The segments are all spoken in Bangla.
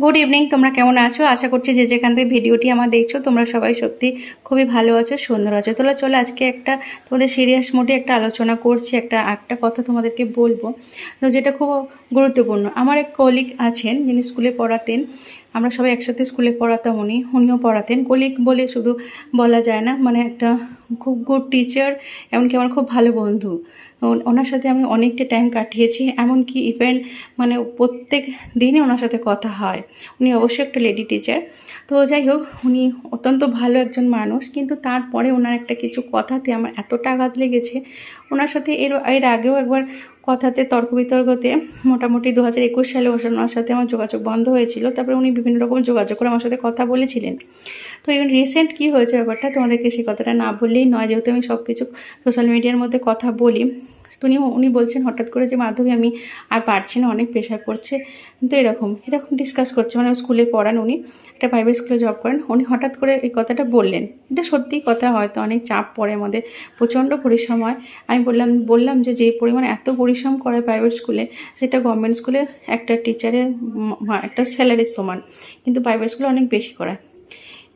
গুড ইভিনিং তোমরা কেমন আছো? আশা করছি যে যেখান থেকে ভিডিওটি আমার দেখছ, তোমরা সবাই সত্যি খুবই ভালো আছো, সুন্দর আছো। তোলা চলো, আজকে একটা তোমাদের সিরিয়াস মোডে একটা আলোচনা করছি, একটা একটা কথা তোমাদেরকে বলব। তো যেটা খুব গুরুত্বপূর্ণ। আমার এক কলিগ আছেন, যিনি স্কুলে পড়াতেন আমরা সবাই একসাথে স্কুলে পড়াতাম উনি। উনিও পড়াতেন। কলিগ বলে শুধু বলা যায় না মানে একটা খুব গুড টিচার এমনকি আমার খুব ভালো বন্ধু। ওনার সাথে আমি অনেকটা টাইম কাটিয়েছি। এমনকি ইভেন মানে প্রত্যেক দিনই ওনার সাথে কথা হয়। উনি অবশ্যই একটা লেডি টিচার তো যাই হোক, উনি অত্যন্ত ভালো একজন মানুষ, কিন্তু তারপরে ওনার একটা কিছু কথাতে আমার এতটা আঘাত লেগেছে। ওনার সাথে এর এর আগেও একবার কথাতে তর্ক বিতর্কতে মোটামুটি দু হাজার একুশ সালে ওনার সাথে আমার যোগাযোগ বন্ধ হয়েছিল। তারপরে উনি বিভিন্ন রকম যোগাযোগ করে আমার সাথে কথা বলেছিলেন। তো এই রিসেন্ট কী হয়েছে ব্যাপারটা তোমাদেরকে সেই কথাটা না বললেই নয়। যেহেতু আমি সব কিছু সোশ্যাল মিডিয়ার মধ্যে কথা বলি উনি উনি বলছেন, হঠাৎ করে যে মাধবী আমি আর পারছি না, অনেক প্রেশার পড়ছে কিন্তু এরকম এরকম ডিসকাস করছে। মানে স্কুলে পড়ান উনি, একটা প্রাইভেট স্কুলে জব করেন। উনি হঠাৎ করে এই কথাটা বললেন। এটা সত্যি কথা হয়তো, অনেক চাপ পড়ে আমাদের, প্রচণ্ড পরিশ্রম হয়। আমি বললাম বললাম যে যে পরিমাণ এত পরিশ্রম করে প্রাইভেট স্কুলে সেটা গভর্নমেন্ট স্কুলে একটা টিচারের একটা স্যালারির সমান। কিন্তু প্রাইভেট স্কুলে অনেক বেশি করায়।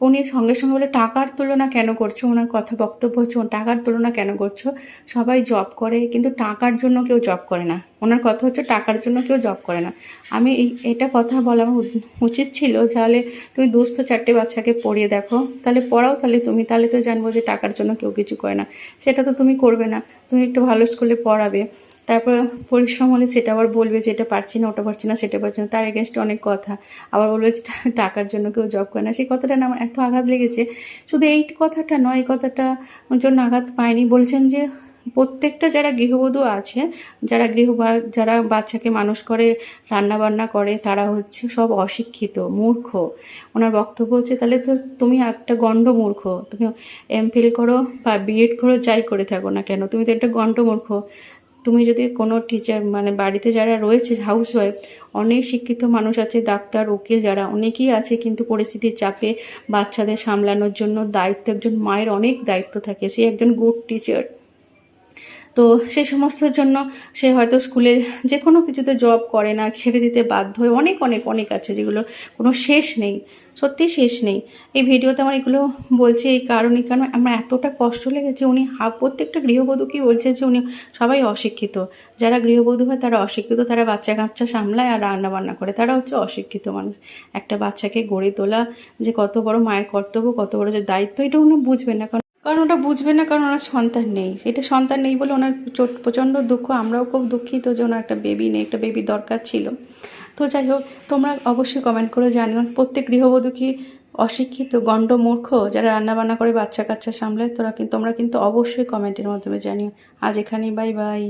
উনি সঙ্গে সঙ্গে বলে, টাকার তুলনা কেন করছ? ওনার কথা বক্তব্য হচ্ছে "ও টাকার তুলনা কেন করছ? সবাই জব করে, কিন্তু টাকার জন্য কেউ জব করে না। ওনার কথা হচ্ছে টাকার জন্য কেউ জব করে না। আমি এই, এটা কথা বলা উচিত ছিল তাহলে তুমি দুস্থ চারটে বাচ্চাকে পড়িয়ে দেখো। তাহলে পড়াও তাহলে তুমি, তাহলে তো জানব যে টাকার জন্য কেউ কিছু করে না। সেটা তো তুমি করবে না, তুমি একটু ভালো স্কুলে পড়াবে। তারপর পরিশ্রম হলে সেটা আবার বলবে যে এটা পারছি না, ওটা পারছি না, সেটা পারছি না, তার এগেনস্টে অনেক কথা। আবার বলবে যে টাকার জন্য কেউ জব করে না। সেই কথাটা না আমার এত আঘাত লেগেছে। শুধু এই কথাটা নয়, এই কথাটা জন্য আঘাত পায়নি বলছেন যে প্রত্যেকটা যারা গৃহবধূ আছে, যারা গৃহ যারা বাচ্চাকে মানুষ করে রান্না বান্না করে, তারা হচ্ছে সব অশিক্ষিত, মূর্খ। ওনার বক্তব্য হচ্ছে, তাহলে তো তুমি একটা গণ্ড মূর্খ তুমি এম ফিল করো বা বিএড করো, যাই করে থাকো না কেন। তুমি তো একটা গণ্ড মূর্খ তুমি যদি কোনো টিচার মানে বাড়িতে যারা রয়েছে হাউস ওয়াইফ অনেক শিক্ষিত মানুষ আছে, ডাক্তার, উকিল যারা, অনেকেই আছে কিন্তু পরিস্থিতির চাপে বাচ্চাদের সামলানোর জন্য দায়িত্ব একজন মায়ের অনেক দায়িত্ব থাকে। সে একজন গুড টিচার তো সেই সমস্তর জন্য সে হয়তো স্কুলে যে কোনো কিছুতে জব করে না, ছেড়ে দিতে বাধ্য হয়ে অনেক অনেক অনেক আছে যেগুলো কোনো শেষ নেই, সত্যি শেষ নেই। এই ভিডিওতে আমার এগুলো বলছে এই কারণে কারণ আমার এতটা কষ্ট লেগেছে, উনি হা, প্রত্যেকটা গৃহবধূকেই বলছে যে উনি সবাই অশিক্ষিত। যারা গৃহবধূ হয় তারা অশিক্ষিত, তারা বাচ্চা কাচ্চা সামলায় আর রান্না বান্না করে, তারা হচ্ছে অশিক্ষিত মানুষ। একটা বাচ্চাকে গড়ে তোলা যে কত বড় মায়ের কর্তব্য, কত বড় যে দায়িত্ব, এটা উনি বুঝবেন না। কারণ কারণ ওটা বুঝবে না কারণ ওনার সন্তান নেই। এটা সন্তান নেই বলে ওনার প্রচণ্ড দুঃখ। আমরাও খুব দুঃখিত যে ওনার একটা বেবি নেই, একটা বেবি দরকার ছিল। তো যাই হোক, তোমরা অবশ্যই কমেন্ট করে জানিও। প্রত্যেক গৃহবধূ কি অশিক্ষিত গণ্ড মূর্খ যারা রান্নাবান্না করে বাচ্চা কাচ্চা সামলায়, তোরা কিন্তু, তোমরা কিন্তু অবশ্যই কমেন্টের মাধ্যমে জানিও। আজ এখানেই বাই বাই